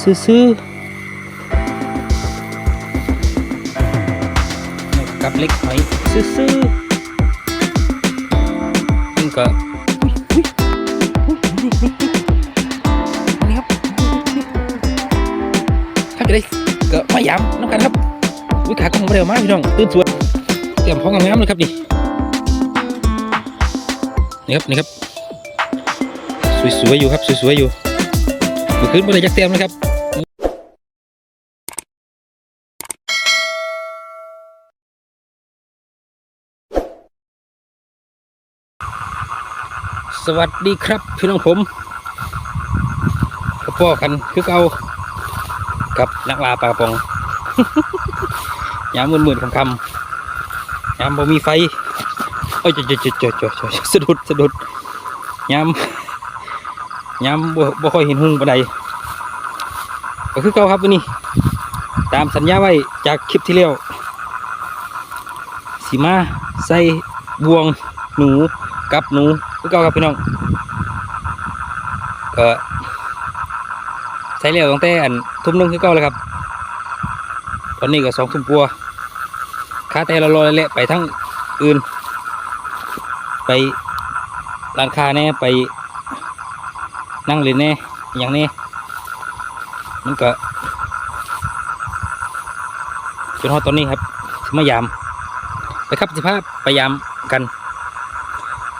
ซื้อๆกับเล็กหอยซื้อๆนี่ก็นี่ครับถ้าเกิดได้ก็มาย้ำน้ำกันครับวิขากล้องมาเร็วมากพี่น้องตื่นสวยเตรียมพร้อมงามๆเลยครับนี่นี่ครับนี่ครับสวยๆอยู่ครับสวยๆอยู่เมื่อคืนไม่ได้จักเตรียมเลยครับสวัสดีครับพี่น้องผมพ่อกันคือเก่ากับนักลาปลากระปองยามมืดๆคำๆยามบ่มีไฟโอ้ยเจอเจอเจอเจอเจอสะดุดสะดุดยามยามบ่บ่ค่อยเห็นหุ่งปานใด ก็คือเก่าครับวันนี้ ตามสัญญาไว้จากคลิปที่แล้วสีมาใส่บวงหนูกับหนูคือเก่าครับพี่น้องก็ใส่แล้วตั้งแต่อันทุ่มหนึงคือเก่าเลยครับ ตอนนี้ก็สองทุ่มกว่าค่าแต่เรารอเละไปทั้งอื่น ไปร้านค้าแน่ไปนั่งเล่นแน่อย่างแน่ มันก็จนฮอตอนนี้ครับสิมายามไปครับสิภาพไปยามกัน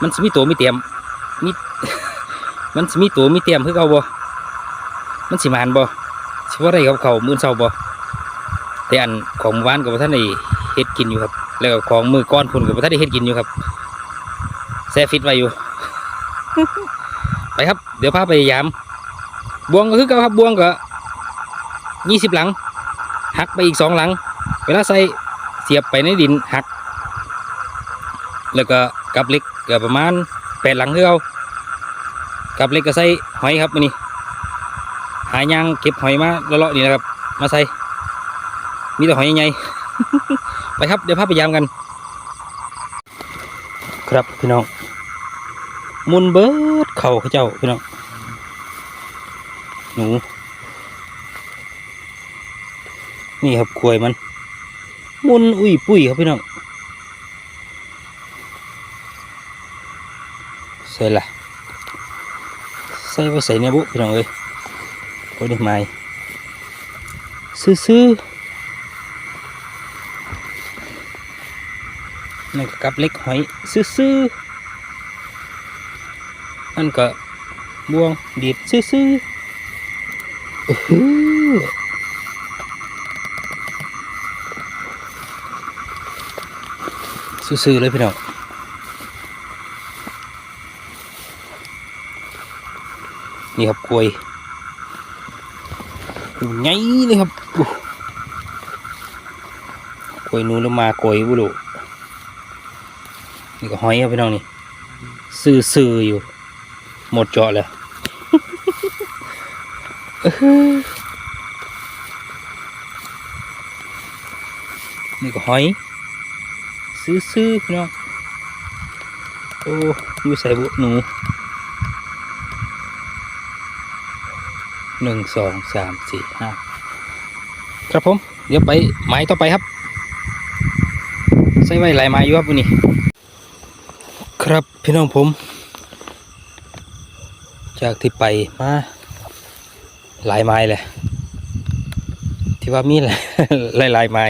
มันมีตัวมีเตรียมมีมันมีตัวมีเตรียมคือเก่าบ่มันสิมานบ่สิว่าได้กับเขามือเช้าบ่แต่อันของเมื่อวานกับท่านได้เฮ็ดกินอยู่ครับ แล้วของมือก้อนพุ่นกับท่านได้เฮ็ดกินอยู่ครับแซ่ฟิตไว้อยู่ ไปครับ เดี๋ยวพาไปยาม บวงก็คือเก่าครับบวงก็ ยี่สิบหลัง หักไปอีกสองหลัง เวลาใส่เสียบไปในดินหัก แล้วก็กับเล็กก็ประมาณแปดหลังคือเอากับเล็กก็ใส่หอยครับมื้อนี้หายางเก็บหอยมาเลาะๆนี่นะครับ มาใส่ มีแต่หอยใหญ่ๆไปครับเดี๋ยวพาไปยามกัน ครับพี่น้องมุนเบิร์ดเข่าเขาเจ้าพี่น้องหนู นี่ครับกวยมัน มุนอุ้ยปุ้ยครับพี่น้องใส่ละใส่ไว้ใส่เนี่ยบุพี่น้องเอ้ยโอ้ยนี่ไม้ซื้อๆนั่นก็กับเล็กหอยซื้อๆนั่นก็บวงดีดซื้อๆอื้อหือ ซื่อๆเลยพี่น้องนี่ครับกล้วยใหญ่เลยครับกล้วยนู้นแล้วมากล้วยบุรุนี่ก็หอยครับพี่น้องนี่ซื่อๆอยู่ หมดเจาะแล้วนี่ก็หอย ซื้อๆพี่น้องโอ้อยู่ใส่บุหนูหนึ่งสองสามสี่ห้าครับผม เดี๋ยวไปไม้ต่อไปครับ ใส่ไว้หลายไม้อยู่ครับวันนี้ ครับพี่น้องผม จากที่ไปมาหลายไม้แหละที่ว่ามีหลายหลายไม้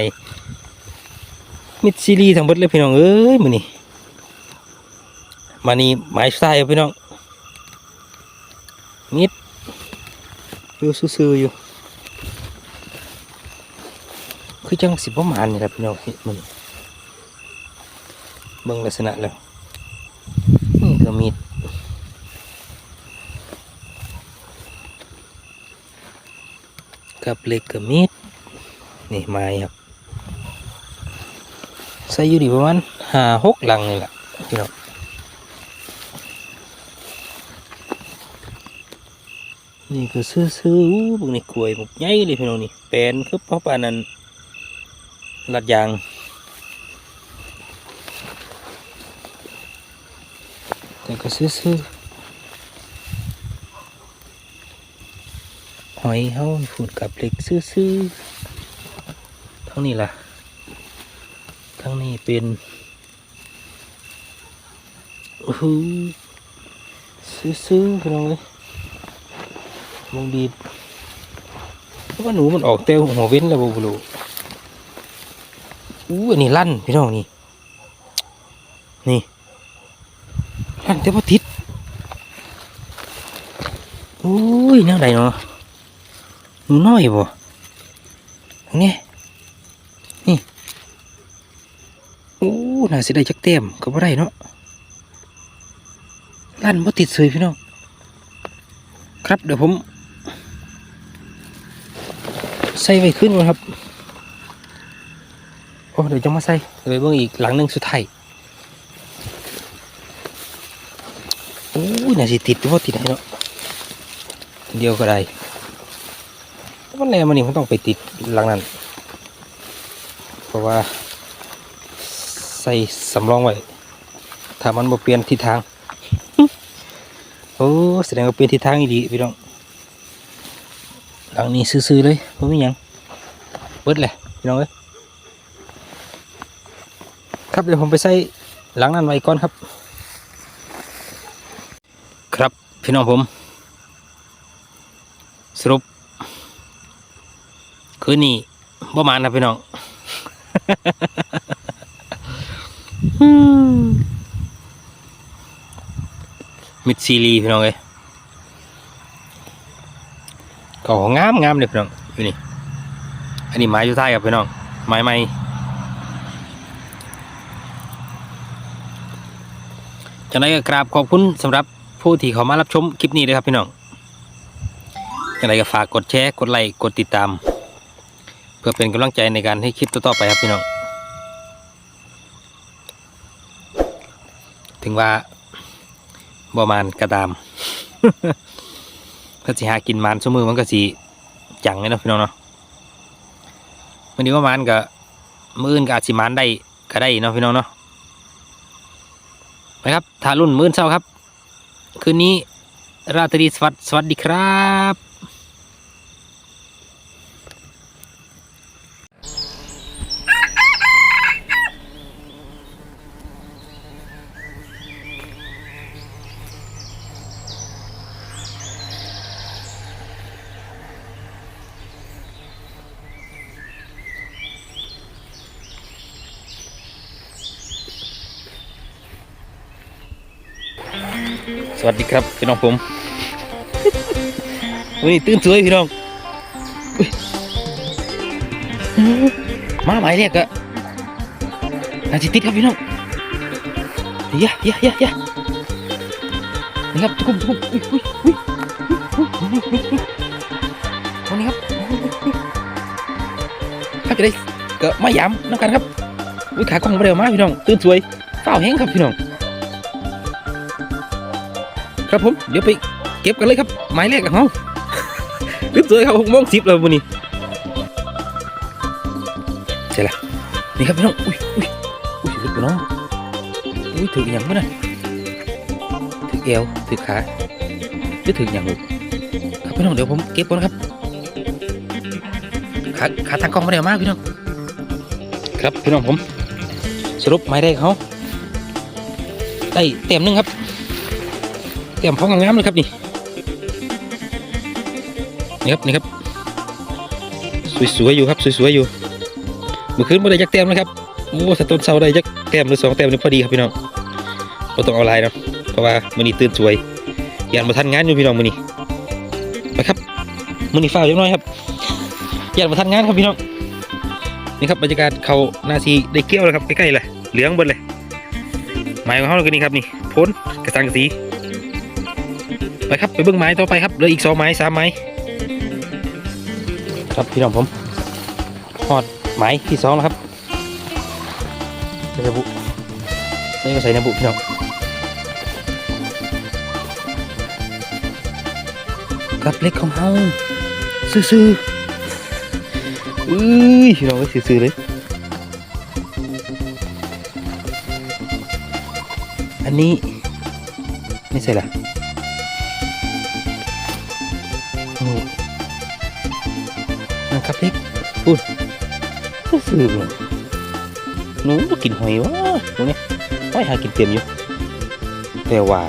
มิดซีรีส์ทั้งหมดเลยพี่น้องเอ้ยมือนี่มานี่ไม้ทรายครับพี่น้องมิดอยู่ซื่อๆอยู่ คือจังสิบประมาณนี่แหละพี่น้องเฮ็ดมือนี้เบิ่งลักษณะแล้วนี่ก็มีดกับเล็กกับมีดนี่ไม้ครับ ใส่อยู่ดีประมาณห้าหกหลังนี่แหละพี่น้องนี่ก็ซื้อซื้อๆพวกนี้กล้วยหมกใหญ่เลยพี่น้องนี่แปลนคือเพราะปานนั้นลัดยางแต่ก็ซื้อซื้อหอยเฮาพูดกับเหล็กซื่อๆทั้งนี้ล่ะ ทั้งนี้เป็นโอ้โหซื่อๆพี่น้องเลยมองดีดเพราะว่าหนูมันออกเต้วหัวเว้นแล้วบ่บลูอู้อันนี้ลั่นพี่น้องนี่นี่ลั่นแต่ว่าติดโอ้ยแนวใดเนาะหนูน้อยบ่ทางนี้นี่โอ้ น่าสิได้จักเต็มก็บ่ได้เนาะลั่นบ่ติดเลยพี่น้องครับเดี๋ยวผม ใส่ไว้ขึ้นก่อนครับโอ้เดี๋ยวจะมาใส่เดี๋ยวเบิ่งอีกหลังหนึ่งสุดท้ายโอ้ยน่าสิติดว่าติดได้เนาะเดียวก็ได้วันแรกมันนี่มันต้องไปติดหลังนั้น เพราะว่า ใส่สำรองไว้ถ้ามันบ่เปลี่ยนทิศทาง โอ้แสดงว่าเปลี่ยนทิศทางอีดีพี่น้องหลังนี้ซื่อๆเลยไม่มีหยังเบิดเลยพี่น้องเอ้ยครับเดี๋ยวผมไปใส่หลังนั้นไว้ก่อนครับ ครับพี่น้องผม สรุป คืนนี้ประมาณนะพี่น้อง มิดซีรีพี่น้องเอ้ยก็งามงามเลยพี่น้องอยู่นี่ อันนี้ไม้อยู่ใต้ครับพี่น้อง ไม้ไม้จากนั้นก็กราบขอบคุณสำหรับผู้ที่เขามารับชมคลิปนี้เลยครับพี่น้องอย่างไรก็ฝากกดแชร์ กดไลค์ กดติดตาม เพื่อเป็นกำลังใจในการให้คลิปต่อๆไปครับพี่น้อง งว่าบ่มานกระตามถ้าสิหากินมันสมือมันก็สิจังเลยเนาะพี่น้องเนาะวันนี้ว่ามานก็มืออื่นก็อาจสิมานได้ก็ได้เนาะพี่น้องเนาะไปครับทารุ่นมื้อนเช้าครับ คืนนี้ราตรีสวัสดิ์สวัสดีครับ สวัสดีครับพี่น้องผมวันนี้ตื่นสวยพี่น้องมาหมายเรียกอะนาจิติดครับพี่น้องยะยะยะยะนี่ครับทุกคนทุกคนอุ้ยอุ้ยวันนี้ครับถ้าจะได้ก็มาย้ำน้ำกันครับอุ้ยขากล้องมาเร็วมากพี่น้องตื่นสวยเฝ้าแห้งครับพี่น้อง ครับผมเดี๋ยวไปเก็บกันเลยครับหมายเลขกับเขารีบสวยครับหกโมงสิบแล้ววันนี้ใช่ละนี่ครับพี่น้องอุ้ยอุ้ยอุ้ยถึกน้องอุ้ยถึกอหย่างมั้งนะถึกเอวถึกขาหรือถึกอย่างบุครับพี่น้องเดี๋ยวผมเก็บก่อนครับขาขาทางกล้องมาเร็วมากพี่น้องครับพี่น้องผมสรุปหมายเลขเขาได้เต็มหนึงครับ เตรียมพร้อมงามเลยครับนี่นี่ครับนี่ครับ สวยๆอยู่ครับสวยๆอยู่เมื่อคืนไม่ได้ยักเต็มนะครับโอ้สต้นเสาได้ยักเต็มหรือสองเต็มนี่พอดีครับพี่น้องเราต้องเอาลายเนาะเพราะว่ามื้อนี้ตื่นสวยยานมาทันงานอยู่พี่น้องมื้อนี้ไปครับมื้อนี้ฟ้าวจังน้อยครับยานมาทันงานครับพี่น้องนี่ครับบรรยากาศเขานาซีได้เกี่ยวแล้วครับใกล้ๆเลยเหลืองเบิดเลยไม้ของเขาเลยนี่ครับนี่พ้นกระสังสี ไปครับไปเบิ้งไม้ต่อไปครับเหลืออีกสองไม้สามไม้ครับพี่น้องผมหอดไม้ที่สองแล้วครับใส่ระบุใส่ก็ใส่ระบุพี่น้องกับเล็กของเฮาซื่อๆอุ้ยพี่น้องก็ซื่อๆเลยอันนี้ไม่ใช่ละ เล็กพูดซื่อหนูกินหอยวะตรงนี้หอยหากินเต็มอยู่แต่ว่า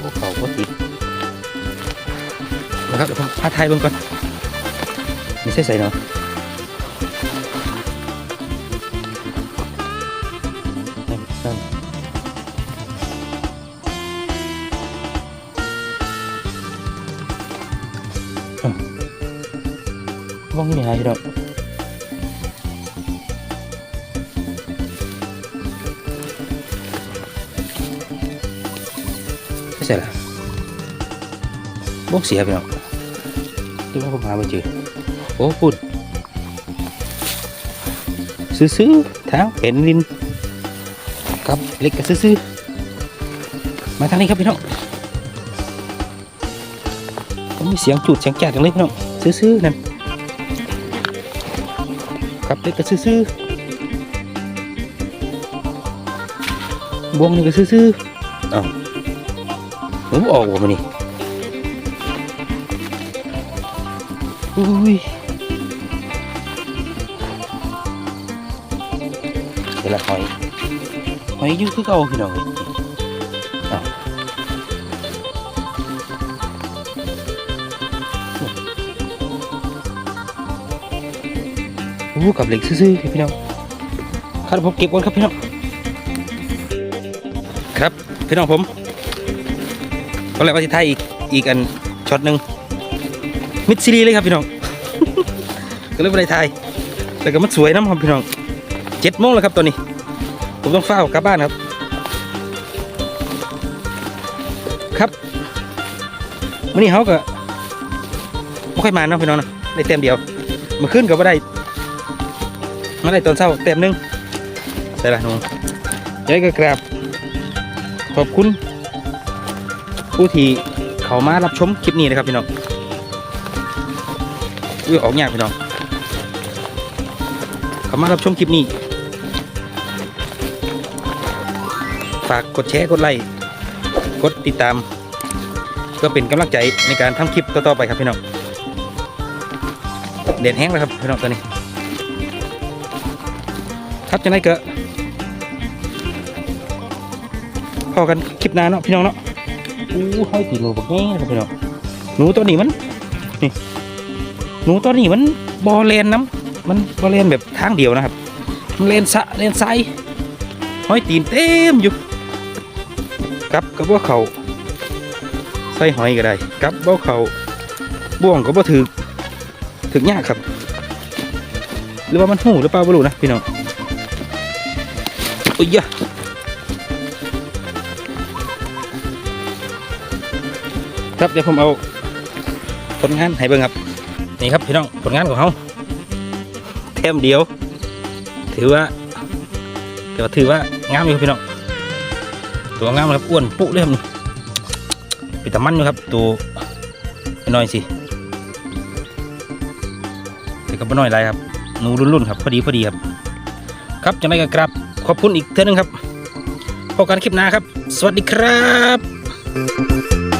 พวกเขาก็ติดนะครับเดี๋ยวผมพาไทยเบิ่งก่อนไม่ใช่ใส่เนาะ องนี่ไงพี่น้องไม่ใช่ละบ้องเสียพี่น้องดูว่าผมหาไม่เจอโอ้ปุ่นซื้อๆทาเป็นลินกับเล็กกับซื้อๆมาทางนี้ครับพี่น้องผมมีเสียงจุดเสียงแจกกันเลยพี่น้องซื้อๆนั่น กับเล็กกับซื้อๆบวงนี่ก็ซื้อๆเอ้าผมออกว่ามันนี่อุ้ยเดี๋ยวละหอยหอยอยู่คือเก่าพี่น้อง กับเหล็กซื่อๆพี่น้องครับผมเก็บก่อนครับพี่น้องครับพี่น้องผมตอนแรกว่าจะถ่ายอีกอีกอันช็อตหนึ่งมิดซีรีส์เลยครับพี่น้องก็เลยไม่ได้ถ่ายแล้วก็มันสวยน้ำครับพี่น้องเจ็ดโมงแล้วครับตอนนี้ ผมต้องเฝ้ากลับบ้านครับครับวันนี้เขาก็ไม่ค่อยมาเนาะพี่น้องนะได้เต็มเดียวมาขึ้นก็ไม่ได้ มาได้ตอนเช้าเต็มหนึงใช่ละน้องย้ายก็กราบขอบคุณ ผู้ที่เขามารับชมคลิปนี้นะครับพี่น้องอุ้ยออกยากพี่น้องเขามารับชมคลิปนี้ ฝากกดแชร์กดไลค์กดติดตาม ก็เป็นกำลังใจในการทำคลิปต่อๆไปครับพี่น้องเด่นแห้งแล้วครับพี่น้องตอนนี้ ครับจะได้เกิดพอกันคลิปหน้าเนาะพี่น้องเนาะอู้ห้อยตีหนูบักแง่ครับพี่น้องหนูตัวนี้มันนี่หนูตัวนี้มันบอเลนน้ำมันบอเลนแบบทางเดียวนะครับมันเลนสะเลนไซห้อยตีนเต็มอยู่กับกับว่าเขาใส่หอยก็ได้กับบ่เขาบ่วงก็บ่ถึกถึกยากครับ หรือว่ามันหูหรือเปล่าไม่รู้นะพี่น้อง อ้ยยะครับเดี๋ยวผมเอาผลงานให้เบิ่งครับนี่ครับพี่น้องผลงานของเขาเทมเดียว ถือว่าถือว่าถือว่างามอยู่ครับพี่น้องตัวงามครับอ้วนปุ๊เลยครับปิดตามันอยู่ครับตัวน้อยสิแต่ก็ไม่น้อยไรครับหนูรุ่นๆครับพอดีพอดีครับ ครับจะไม่กระกรับ ขอบคุณอีกเท่านึงครับพบกันคลิปหน้าครับ สวัสดีครับ